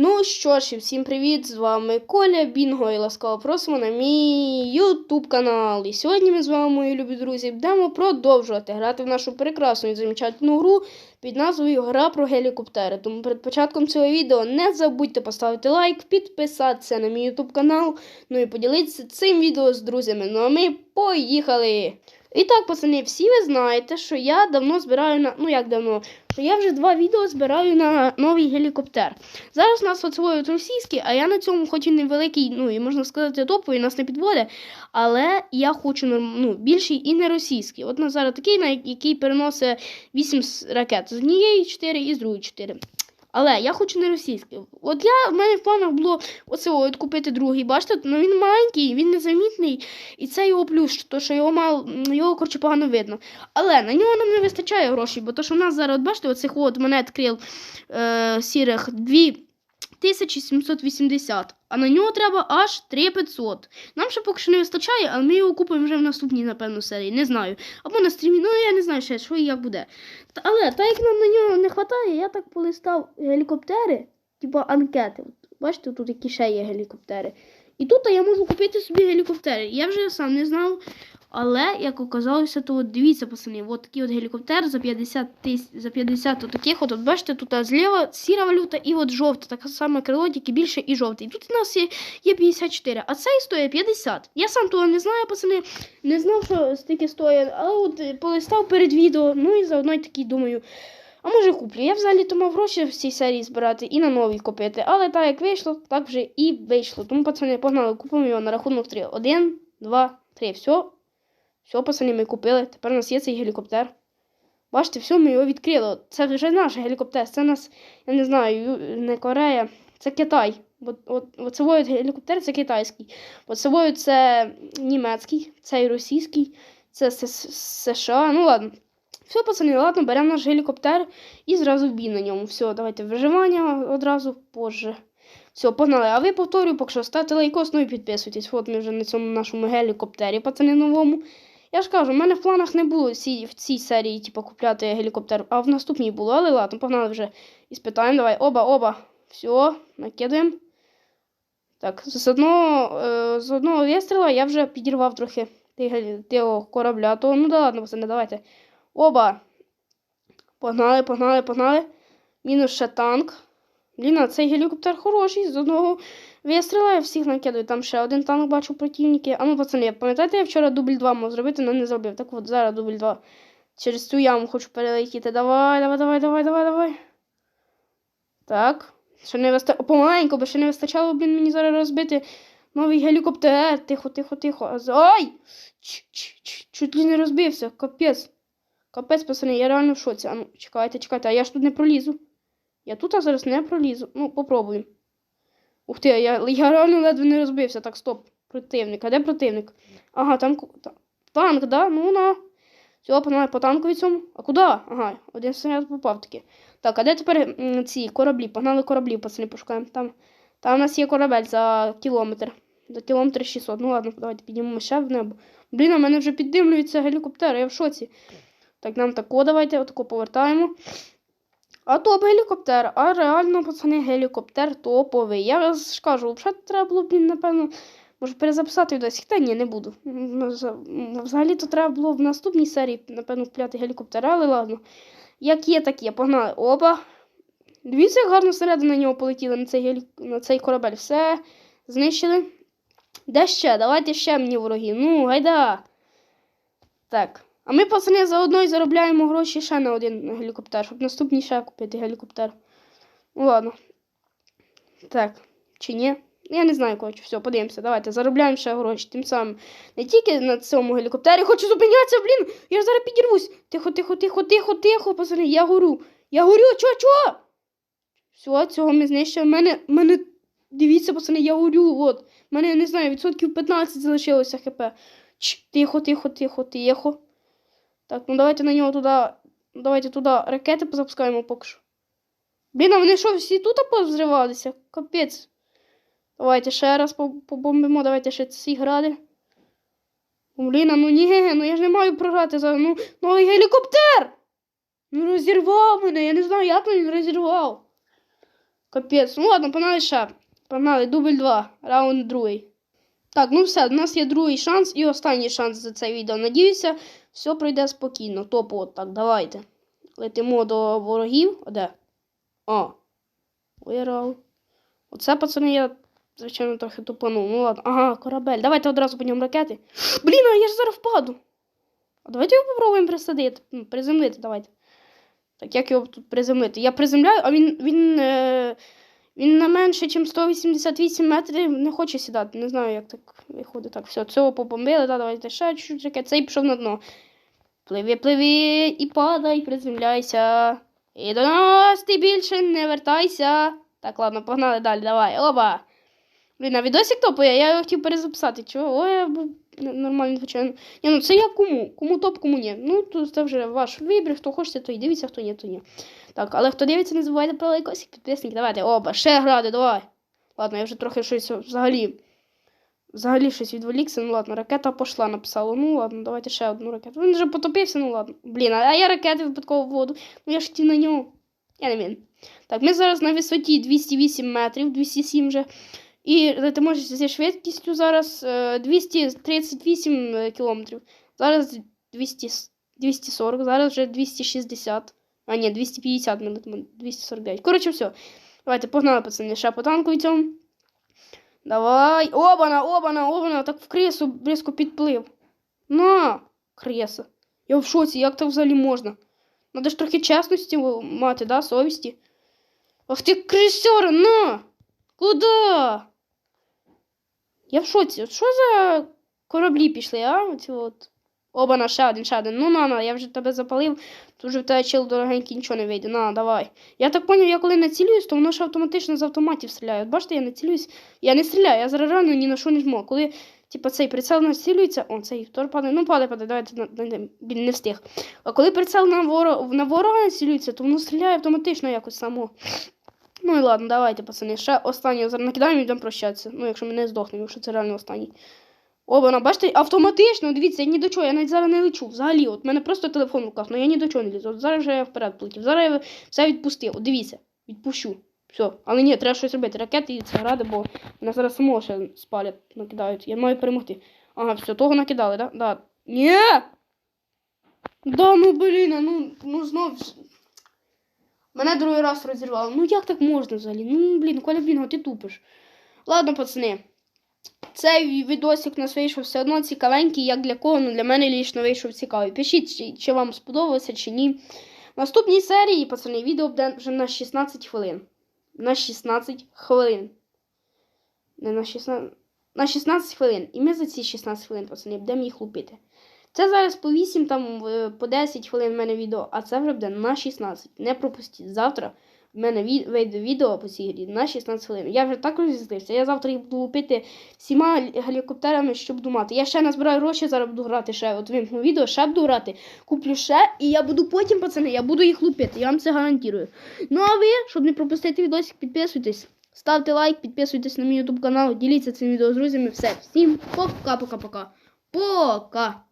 Ну що ж, і всім привіт! З вами Коля Бінго і ласкаво просимо на мій ютуб канал. І сьогодні ми з вами, мої любі друзі, будемо продовжувати грати в нашу прекрасну і замечательну гру під назвою Гра про гелікоптери. Тому перед початком цього відео не забудьте поставити лайк, підписатися на мій ютуб канал, ну і поділитися цим відео з друзями. Ну а ми поїхали! І так, пацани, всі ви знаєте, що я давно збираю на. Ну як давно? Що я вже два відео збираю на новий гелікоптер. Зараз нас оцевують російські, а я на цьому, хоч і невеликий, ну і можна сказати, топовий, нас не підводить. Але я хочу ну, більший і не російський. От на зараз такий, на який переносить 8 ракет з однієї 4 і з другої 4. Але я хочу не російський. От я в мене в планах було оце от купити другий. Бачите, ну він маленький, він незамітний, і це його плюс, то що його мало, його коротше погано видно. Але на нього нам не вистачає грошей, бо то, що в нас зараз, бачите, оцих от мене відкрив е, сірих 2780, а на нього треба аж 3500. Нам ще поки що не вистачає, але ми його купимо вже в наступній, напевно, серії. Не знаю. Або на стрімі, ну я не знаю ще, що і як буде. Та- Але так як нам на нього не вистачає, я так полистав гелікоптери, типу анкети. Бачите, тут які ще є гелікоптери. І тут я можу купити собі гелікоптери. Я вже сам не знав. Але, як оказалося, то от дивіться, пацани, от такий от гелікоптер за 50 тисяч, за 50 от таких от, от бачите, тут зліва сіра валюта і от жовта, така сама крило, тільки більше і жовтий. Тут у нас є, є 54, а цей стоїть 50. Я сам того не знаю, пацани, не знав, що стільки стоїть, але от е, полистав перед відео, ну і заодно й такий думаю. А може куплю. Я взагалі то мав гроші в цій серії збирати і на новий купити. Але так як вийшло, так вже і вийшло. Тому, пацани, погнали, купимо його на рахунок 3. Один, два, три. Все. Все, пацани, ми купили. Тепер у нас є цей гелікоптер. Бачите, все, ми його відкрили. Це вже наш гелікоптер. Це нас, я не знаю, не Корея, це Китай. Бо от, оцевою гелікоптер це китайський. Оцевою це німецький, цей російський, це США. Ну ладно. Все, пацани, ладно, беремо наш гелікоптер і зразу бій на ньому. Все, давайте виживання одразу позже. Все, погнали. А ви повторюю, поки що ставте лайкос, ну і підписуйтесь. От ми вже на цьому нашому гелікоптері, пацани, новому. Я ж кажу, в мене в планах не було ці, в цій серії, типу, купляти гелікоптер, а в наступній було, але ладно, погнали вже і спитаємо. Давай, оба, оба. Все, накидаємо. Так, з одного, е, з одного вистріла я вже підірвав трохи того корабля. То, ну да ладно, пацани, давайте. Оба. Погнали, погнали, погнали. Мінус ще танк. Блін, а цей гелікоптер хороший. З одного вистріла я всіх накидаю. Там ще один танк бачу противники. А ну, пацани, пам'ятаєте, я вчора дубль 2 мав зробити, але не зробив. Так от зараз дубль 2. Через цю яму хочу перелетіти. Давай, давай, давай, давай, давай, давай. Так. Ще не вистачало. Помаленьку, бо ще не вистачало, блін, мені зараз розбити новий гелікоптер. Тихо, тихо, тихо. Ой! Ч- ч- ч- Чуть ли не розбився. Капець. Капець, пацани, я реально в шоці. А ну, чекайте, чекайте, а я ж тут не пролізу. Я тут а зараз не пролізу. Ну, попробуємо. Ух ти, я, я реально ледве не розбився. Так, стоп. Противник. А де противник? Ага, там та- танк, да? Ну на. Все, погнали по танкові цьому. А куди? Ага, один снаряд попав таки. Так, а де тепер ці кораблі? Погнали кораблі, пацани, пошукаємо. Там, там у нас є корабель за кілометр. За кілометр 600. Ну ладно, давайте піднімемо ще в небо. Блін, а мене вже піддимлюється гелікоптер, я в шоці. Так, нам тако давайте, отако повертаємо. А топ гелікоптер. А реально, пацани, гелікоптер топовий. Я ж кажу, взагалі треба було, блін, напевно, може перезаписати відосик. Та ні, не буду. М, Взагалі-то треба було в наступній серії, напевно, купляти гелікоптер, але ладно. Як є, так є. Погнали. Опа. Дивіться, як гарно снаряди на нього полетіли на цей, гелі... на цей корабель. Все, знищили. Де ще? Давайте ще мені вороги. Ну, гайда. Так. А ми, пацани, заодно і заробляємо гроші ще на один гелікоптер, щоб наступний ще купити гелікоптер. Ну ладно. Так, чи ні? Я не знаю, коротше, все, подивимося. Давайте заробляємо ще гроші. Тим самим не тільки на цьому гелікоптері хочу зупинятися, блін! Я ж зараз підірвусь. Тихо, тихо, тихо, тихо, тихо, пацани, я горю. Я горю, чо, чо? Все, цього ми знищили. Мене, мене, дивіться, пацани, я горю, от. Мене, не знаю, відсотків 15 залишилося хп. Ч, тихо, тихо, тихо, тихо. Так, ну давайте на нього туди. Давайте туди ракети позапускаємо поки що. Блін, а вони що, всі тут позривалися? Капець. Давайте ще раз побомбимо, давайте ще ці гради. Блін, а ну ні, ну я ж не маю програти за ну, новий гелікоптер! Ну розірвав мене, я не знаю, як він розірвав. Капець. Ну ладно, погнали ще. Погнали, дубль 2, раунд другий. Так, ну все, у нас є другий шанс і останній шанс за це відео. Надіюся, все пройде спокійно. Топ, от так, давайте. Летимо до ворогів. А де? А. Виграв. Оце, пацани, я, звичайно, трохи тупанув. Ну ладно. Ага, корабель. Давайте одразу по ньому ракети. Блін, а я ж зараз впаду. А давайте його попробуємо присадити. Приземлити, давайте. Так, як його тут приземлити? Я приземляю, а він. він е... Він на менше, ніж 188 метрів не хоче сідати. Не знаю, як так виходить. Так, все, цього побомбили, да, давайте ще чуть-чуть ракет. Цей пішов на дно. Пливи, пливи і падай, приземляйся. І до нас ти більше не вертайся. Так, ладно, погнали далі, давай. Оба. Блін, а відосик топає, я його хотів перезаписати. Чого? Ой, я був нормально, звичайно. Ні, ну це я кому. Кому топ, кому ні. Ну, тут це вже ваш вибір, хто хоче, то й дивиться, хто ні, то ні. Так, але хто дивиться, не забувайте про лайкосик, підписники. Давайте, оба, ще грати, давай. Ладно, я вже трохи щось взагалі. Взагалі щось відволікся. Ну ладно, ракета пішла, написало. Ну ладно, давайте ще одну ракету. Він вже потопився, ну ладно. Блін, а я ракети випадково в воду. Ну я ж хотів на нього. Я не він. Так, ми зараз на висоті 208 метрів, 207 вже. І летимо зі швидкістю зараз е, 238 е, кілометрів. Зараз 200, с- 240, зараз вже 260. А, ні, 250 ми летимо, 249. Коротше, все. Давайте, погнали, пацани, ще по танку від цьому. Давай. Обана, обана, обана. Так в кресу близько підплив. На, креса. Я в шоці, як так взагалі можна? Надо ж трохи чесності мати, да, совісті. Ах ти кресер, на! Куда? Я в шоці. Що за кораблі пішли, а? Оці от. Оба, ще один, ще один. Ну, на, на, я вже тебе запалив, то вже в тебе чил дорогенький нічого не вийде. На, давай. Я так поняв, я коли націлююсь, то воно ж автоматично з автоматів стріляє. От бачите, я націлююсь. Я не стріляю, я зараз реально ні на що не жму. Коли, типа, цей прицел націлюється, о, цей втор падає, ну падає, падає, давайте на, на, на, блін, не встиг. А коли прицел на ворога, на ворога націлюється, то воно стріляє автоматично якось само. Ну і ладно, давайте, пацани. Ще останній зараз накидаємо і йдемо прощатися. Ну, якщо ми не здохнемо, якщо це реально останній. Оба, бачите, автоматично, дивіться, я ні до чого, я навіть зараз не лечу. Взагалі, от в мене просто телефон в руках, але я ні до чого не лізу. От зараз вже я вперед полетів. Зараз я все відпустив. От дивіться, відпущу. Все. Але ні, треба щось робити. Ракети і це ради, бо мене зараз самого ще спалять, накидають. Я маю перемогти. Ага, все, того накидали, да? Да. Ні! Да, ну блін, ну, ну знов. Мене другий раз розірвало. Ну як так можна взагалі? Ну, блін, Коля, блін, ти тупиш. Ладно, пацани. Цей відосик у нас вийшов все одно цікавенький, як для кого, ну для мене лічно вийшов цікавий. Пишіть, чи, чи вам сподобалося, чи ні. В наступній серії, пацани, відео буде вже на 16 хвилин. На 16 хвилин. Не на 16. На 16 хвилин. І ми за ці 16 хвилин, пацани, будемо їх лупити. Це зараз по 8, там по 10 хвилин в мене відео, а це вже буде на 16. Не пропустіть. Завтра в мене вийде відео по цій грі на 16 хвилин. Я вже так розізлився. Я завтра їх буду лупити всіма гелікоптерами, щоб думати. Я ще назбираю гроші, зараз буду грати ще. От вимкну відео, ще буду грати. Куплю ще, і я буду потім, пацани, я буду їх лупити. Я вам це гарантую. Ну а ви, щоб не пропустити відосик, підписуйтесь. Ставте лайк, підписуйтесь на мій YouTube канал, діліться цим відео з друзями. Все, всім пока-пока-пока-пока. Пока!